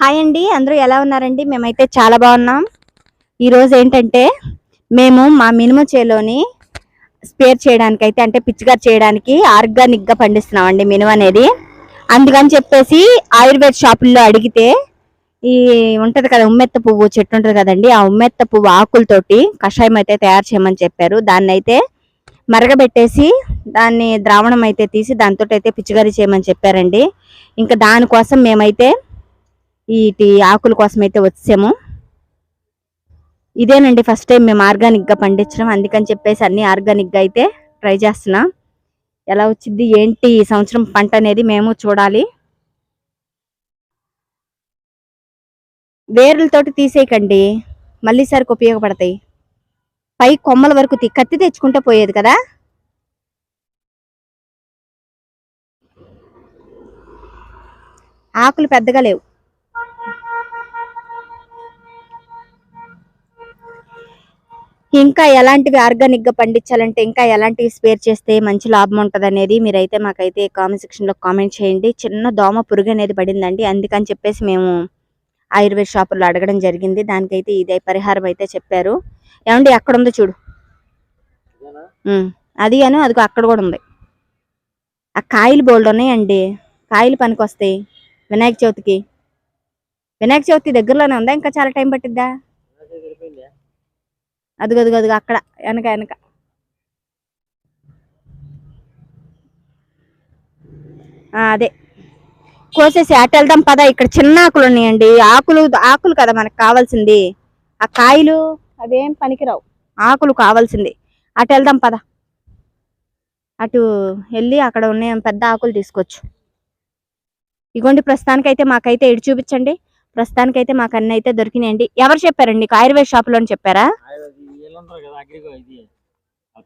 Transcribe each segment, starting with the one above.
Hi అండి అందరూ ఎలా ఉన్నారండి? మేమైతే చాలా బాగున్నాం. ఈరోజు ఏంటంటే మేము మా మినుము చేలోని స్పేర్ చేయడానికి అయితే అంటే పిచ్చిగారు చేయడానికి ఆర్గానిక్గా పండిస్తున్నామండి పండిస్తున్నాం అండి మినుము అనేది. అందుకని చెప్పేసి ఆయుర్వేద షాపుల్లో అడిగితే ఈ ఉంటుంది కదా ఉమ్మెత్త పువ్వు చెట్టు ఉంటుంది కదండి ఆ ఉమ్మెత్త పువ్వు ఆకులతోటి కషాయం అయితే తయారు చేయమని చెప్పారు. దాన్ని అయితే మరగబెట్టేసి దాన్ని ద్రావణం అయితే తీసి దాంతో అయితే పిచ్చిగారి చేయమని చెప్పారండి. ఇంకా దానికోసం మేమైతే వీటి ఆకుల కోసం అయితే వచ్చాము. ఇదేనండి ఫస్ట్ టైం మేము ఆర్గానిక్గా పండించడం. అందుకని చెప్పేసి అన్ని ఆర్గానిక్గా అయితే ట్రై చేస్తున్నాం. ఎలా వచ్చింది ఏంటి ఈ సంవత్సరం పంట అనేది మేము చూడాలి. వేర్లతోటి తీసేయకండి మళ్ళీ సరికి ఉపయోగపడతాయి. పై కొమ్మల వరకు కత్తి తెచ్చుకుంటే పోయేది కదా? ఆకులు పెద్దగా లేవు. ఇంకా ఎలాంటివి ఆర్గానిక్గా పండించాలంటే ఇంకా ఎలాంటివి స్పేర్ చేస్తే మంచి లాభం ఉంటది అనేది మీరైతే మాకైతే కామెంట్ సెక్షన్లో కామెంట్ చేయండి. చిన్న దోమ పురుగు అనేది పడిందండి. అందుకని చెప్పేసి మేము ఆయుర్వేద షాపుల్లో అడగడం జరిగింది. దానికైతే ఇదే పరిహారం అయితే చెప్పారు. ఏమండి అక్కడ ఉంది చూడు? అది అను అదిగో అక్కడ కూడా ఉంది. ఆ కాయలు బోల్డ్ ఉన్నాయండి. కాయలు పనికి వస్తాయి వినాయక చవితికి. వినాయక చవితి దగ్గరలోనే ఉందా? ఇంకా చాలా టైం పట్టిద్దా? అదిగో అదిగో అదిగో అక్కడ వెనక వెనక. అదే. కోసేసి అటు వెళ్దాం పద ఇక్కడ చిన్న ఆకులు ఉన్నాయండి. ఆకులు ఆకులు కదా మనకు కావాల్సింది. ఆ కాయలు అవేం పనికిరావు. ఆకులు కావాల్సింది. అటు వెళ్దాం పద. అటు వెళ్ళి అక్కడ ఉన్న పెద్ద ఆకులు తీసుకోవచ్చు. ఇగోండి ప్రస్తుతానికైతే మాకైతే ఇటు చూపించండి. ప్రస్తుతానికైతే మాకు అన్నీ అయితే దొరికినాయండి. ఎవరు చెప్పారండి? ఆయుర్వేద షాప్లో చెప్పారా? ఉంటారు కదా అగ్రిగో ఇది. ఆ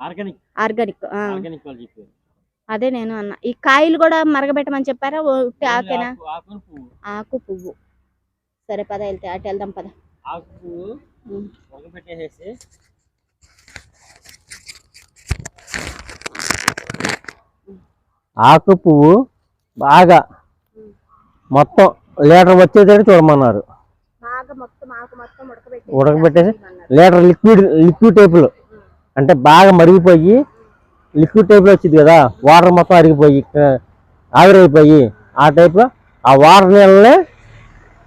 ఆర్గానిక్. ఆర్గానిక్ ఆర్గానిక్ వాళ్ళు చెప్పారు. అదే నేను అన్న. ఈ కాయలు కూడా మరగబెట్టమని చెప్పారా? ఉట్టి ఆకేనా? ఆకు- పువ్వు. ఆకు పువ్వు. సరే పద వెళ్తే అటు వెళ్దాం పద. ఆకు పువ్వు ఉమ్. ఉడకబెట్టేసేసి ఆకు పువ్వు బాగా మొత్తం లీటర్ వచ్చేటట్టు చూడమన్నారు. ఉడకబెట్టేసి లీటర్ లిక్విడ్ లిక్విడ్ టైపులో. అంటే బాగా మరిగిపోయి లిక్విడ్ టైప్లో వచ్చింది కదా వాటర్ మొత్తం అరిగిపోయి ఆవిరైపోయి ఆ టైప్లో ఆ వాటర్ నీళ్ళనే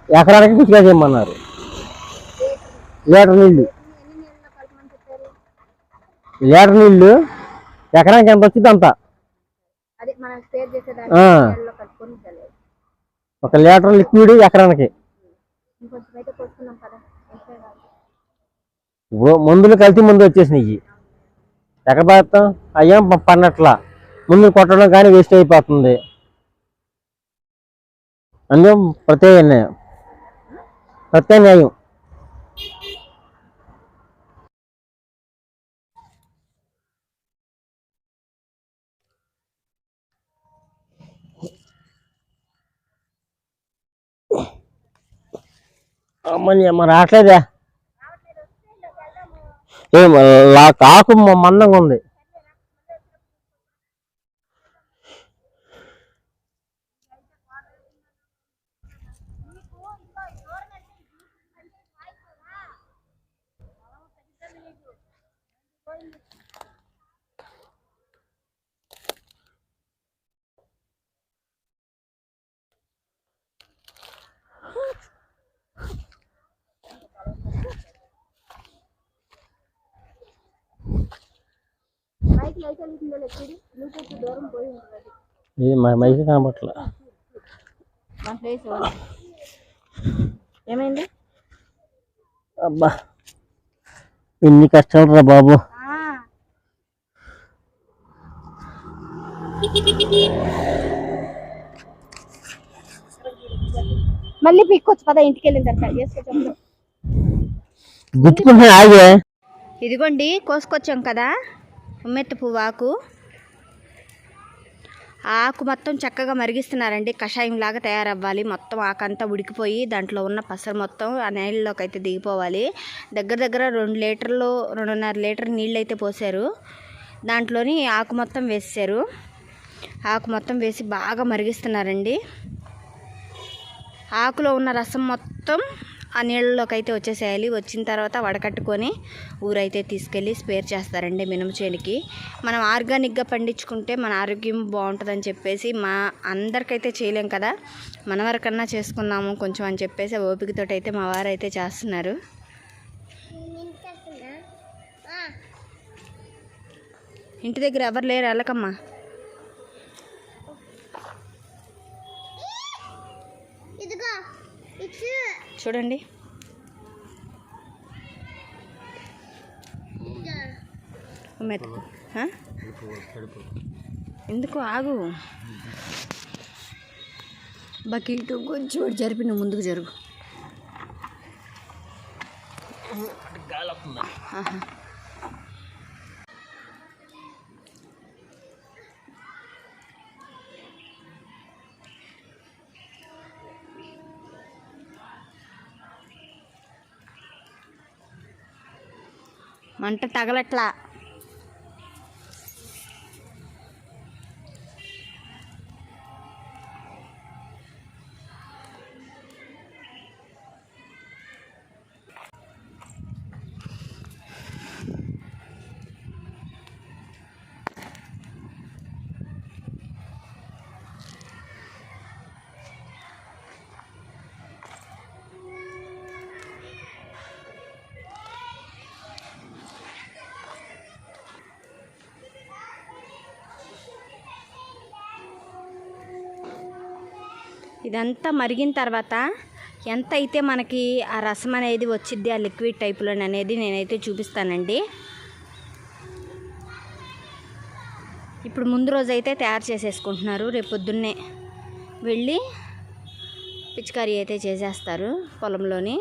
ఎకరానికి పిచ్చిగా చేయమన్నారు. లీటర్ నీళ్ళు. లీటర్ నీళ్ళు ఎకరానికి ఎంత వచ్చింది అంత. ఒక లీటర్ లిక్విడ్ ఎకరానికి ఇంకొంచెం అయితే పోసుకున్నాం కదా ఇంతే కాదు. ఇప్పుడు మందులు కల్తీ ముందు వచ్చేసినాయి. ఎక్కడ పడతాం అయ్యాం ప- ముందు కొట్టడం కానీ వేస్ట్ అయిపోతుంది. అందులో ప్రత్యామ్నాయం ప్రత్యామ్నాయం అమ్మని అమ్మ రావట్లేదా? ఏం లా కాకు మ- మందంగా ఉంది మైక్ లైట్ వెలుగుతుందో లేదో చూడు. బ్లూటూత్ దూరం పోయి ఉంటుంది అది. ఇది మా మైకి. ఏమైంది? అబ్బా ఎన్ని కష్టాలు రా బాబు. మళ్ళీ పిక్కొచ్చు పద ఇంటికి వెళ్ళిన తర్వాత గుచ్చుకుంటున్నా ఆగే? ఇదిగోండి కోసుకొచ్చాం కదా. ఉమ్మెత్త పువ్వు ఆకు ఆకు మొత్తం చక్కగా మరిగిస్తున్నారండి. కషాయం లాగా తయారవ్వాలి. మొత్తం ఆకంతా ఉడికిపోయి దాంట్లో ఉన్న పసరు మొత్తం ఆ నీళ్ళలోకి అయితే దిగిపోవాలి. దగ్గర దగ్గర రెండు లీటర్లు రెండున్నర లీటర్ నీళ్ళు అయితే పోసారు దాంట్లోని ఆకు మొత్తం వేసారు ఆకు మొత్తం వేసి బాగా మరిగిస్తున్నారండి. ఆకులో ఉన్న రసం మొత్తం ఆ నీళ్ళలోకి అయితే వచ్చేసేయాలి. వచ్చిన తర్వాత వడకట్టుకొని ఊరైతే తీసుకెళ్ళి స్పేర్ చేస్తారండి మినుము చేనుకి. మనం ఆర్గానిక్గా పండించుకుంటే మన ఆరోగ్యం బాగుంటుందని చెప్పేసి మా అందరికైతే చేయలేం కదా. మన వరకన్నా చేసుకుందాము కొంచెం అని చెప్పేసి ఓపికతో అయితే మా వారు అయితే చేస్తున్నారు. ఇంటి దగ్గర ఎవరు లేరు వెళ్ళకమ్మా. చూడండి. మెతుకు? ఎందుకు ఆగు? బకెట్ కొంచెం జరిపి నువ్వు ముందుకు జరుగు. మంట తగలట్లా. ఇదంతా మరిగిన తర్వాత ఎంత అయితే మనకి ఆ రసం అనేది వచ్చిద్ది ఆ లిక్విడ్ టైప్లో అనేది నేనైతే చూపిస్తానండి. ఇప్పుడు ముందు రోజు అయితే తయారు చేసేసుకుంటున్నారు. రేపు పొద్దున్నే వెళ్ళి పిచికారీ అయితే చేసేస్తారు పొలంలోని.